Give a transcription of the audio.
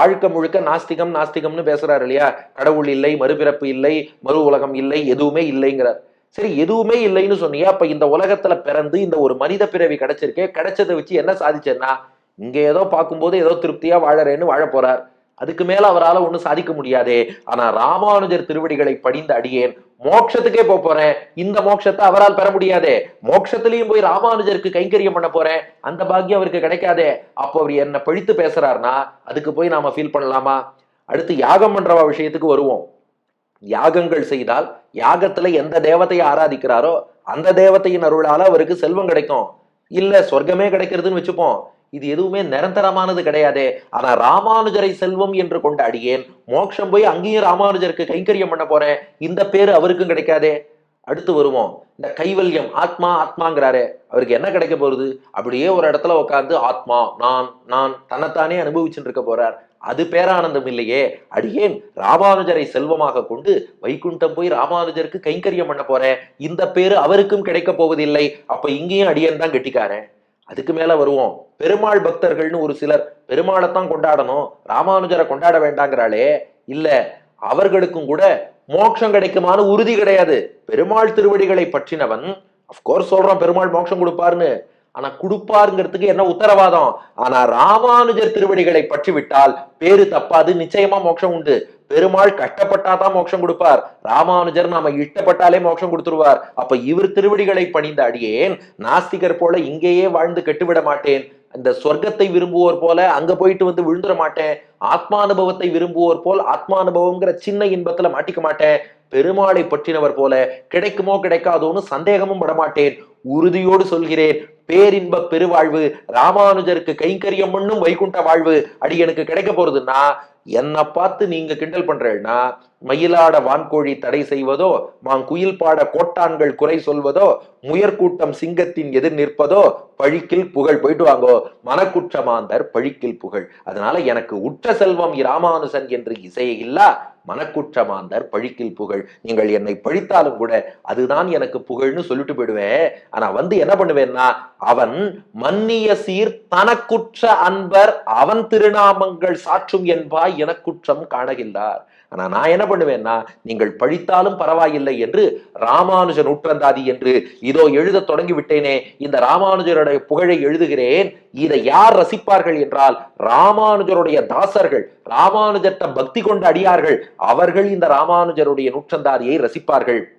வாழ்க்கை முழுக்க நாஸ்திகம் நாஸ்திகம்னு பேசுறாரு இல்லையா? கடவுள் இல்லை மறுபிறப்பு இல்லை மறு உலகம் இல்லை எதுவுமே இல்லைங்கிறார். சரி எதுவுமே இல்லைன்னு சொன்னியா? அப்ப இந்த உலகத்துல பிறந்து இந்த ஒரு மனித பிறவி கிடைச்சிருக்கே கிடைச்சதை வச்சு என்ன சாதிச்சேன்னா இங்க ஏதோ பார்க்கும்போது ஏதோ திருப்தியா வாழறேன்னு வாழ போறார். அதுக்கு மேல அவரால் ஒண்ணும் சாதிக்க முடியாதே. ஆனா ராமானுஜர் திருவடிகளை படிந்த அடியேன் மோட்சத்துக்கே போக போறேன். இந்த மோட்சத்தை அவரால் பெற முடியாதே. மோட்சத்திலையும் போய் ராமானுஜருக்கு கைங்கரியம் பண்ண போறேன். அந்த பாக்கியம் அவருக்கு கிடைக்காதே. அப்போ அவர் என்ன பழித்து பேசுறாருன்னா அதுக்கு போய் நாம ஃபீல் பண்ணலாமா? அடுத்து யாகம் பண்றவா விஷயத்துக்கு வருவோம். யாகங்கள் செய்தால் யாகத்துல எந்த தேவத்தையை ஆராதிக்கிறாரோ அந்த தேவத்தையின் அருளால அவருக்கு செல்வம் கிடைக்கும். இல்ல சொர்க்கமே கிடைக்கிறதுன்னு வச்சுப்போம். இது எதுவுமே நிரந்தரமானது கிடையாது. ஆனா ராமானுஜரை செல்வம் என்று கொண்ட அடியேன் மோட்சம் போய் அங்கேயும் ராமானுஜருக்கு கைங்கரியம் பண்ண போறேன் இந்த பேரு அவருக்கும் கிடைக்காதே. அடுத்து வருவோம். இந்த கைவல்யம் ஆத்மா ஆத்மாங்கிறாரு அவருக்கு என்ன கிடைக்க போறது அப்படியே ஒரு இடத்துல உட்காந்து ஆத்மா நான் நான் தன்னைத்தானே அனுபவிச்சுட்டு இருக்க போறார். அது பேரானந்தம் இல்லையே. அடியேன் ராமானுஜரை செல்வமாக கொண்டு வைகுண்டம் போய் ராமானுஜருக்கு கைங்கரியம் பண்ண போறேன். இந்த பேரு அவருக்கும் கிடைக்க போவதில்லை. அப்ப இங்கேயும் அடியேன் தான் கெட்டிக்காரன். அதுக்கு மேல வருவோம். பெருமாள் பக்தர்கள்னு ஒரு சிலர் பெருமாளைத்தான் கொண்டாடணும் ராமானுஜரை கொண்டாட வேண்டாங்கிறாளே இல்ல அவர்களுக்கும் கூட மோட்சம் கிடைக்குமான உறுதி கிடையாது. பெருமாள் திருவடிகளை பற்றினவன் அப்கோர்ஸ் சொல்றான் பெருமாள் மோட்சம் கொடுப்பாருன்னு. ஆனா கொடுப்பாருங்கிறதுக்கு என்ன உத்தரவாதம்? ஆனா ராமானுஜர் திருவடிகளை பற்றி விட்டால் பேரு தப்பாது நிச்சயமா மோட்சம் உண்டு. பெருமாள் கஷ்டப்பட்டாதான் மோட்சம் கொடுப்பார். ராமானுஜர் நாம இஷ்டப்பட்டாலே மோட்சம் கொடுத்துருவார். அப்ப இவர் திருவடிகளை பணிந்த அடியேன் நாஸ்திகர் போல இங்கேயே வாழ்ந்து கெட்டுவிட மாட்டேன். இந்த சொர்க்கத்தை விரும்புவோர் போல அங்க போயிட்டு வந்து விழுந்துட மாட்டேன். ஆத்மானுபவத்தை விரும்புவோர் போல் ஆத்மானுபவங்கிற சின்ன இன்பத்துல மாட்டிக்க மாட்டேன். பெருமாளை பற்றினவர் போல கிடைக்குமோ கிடைக்காதோன்னு சந்தேகமும் படமாட்டேன். உறுதியோடு சொல்கிறேன். பேரின்ப பெருவாழ்வு ராமானுஜருக்கு கைங்கரியம் பண்ணும் வைகுண்ட வாழ்வு அடி எனக்கு கிடைக்க போறதுன்னா என்னை பார்த்து நீங்க கிண்டல் பண்றேன்னா மயிலாட வான்கோழி தடை செய்வதோ மாங்குயில் பாட கோட்டான்கள் குறை சொல்வதோ முயற்கூட்டம் சிங்கத்தின் எதிர் நிற்பதோ பழிக்கில் புகழ் போயிட்டு வாங்கோ மனக்குற்றமாந்தர் பழிக்கில் புகழ். அதனால எனக்கு உற்ற செல்வம் இராமானுசன் என்று இசைய இல்லா மனக்குற்றமாந்தர் பழிக்கில் புகழ். நீங்கள் என்னை பழித்தாலும் கூட அதுதான் எனக்கு புகழ்னு சொல்லிட்டு போயிடுவேன். ஆனா வந்து என்ன பண்ணுவேன்னா அவன் மன்னிய சீர் தனக்குற்ற அன்பர் அவன் திருநாமங்கள் சாற்றும் என்பாய் எனக்குற்றம் காணகின்றார். ஆனா நான் என்ன பண்ணுவேன்னா நீங்கள் பழித்தாலும் பரவாயில்லை என்று ராமானுஜ நூற்றந்தாதி என்று இதோ எழுத தொடங்கி விட்டேனே இந்த ராமானுஜருடைய புகழை எழுதுகிறேன். இதை யார் ரசிப்பார்கள் என்றால் ராமானுஜருடைய தாசர்கள் ராமானுஜத்தை பக்தி கொண்ட அடியார்கள் அவர்கள் இந்த ராமானுஜருடைய நூற்றந்தாதியை ரசிப்பார்கள்.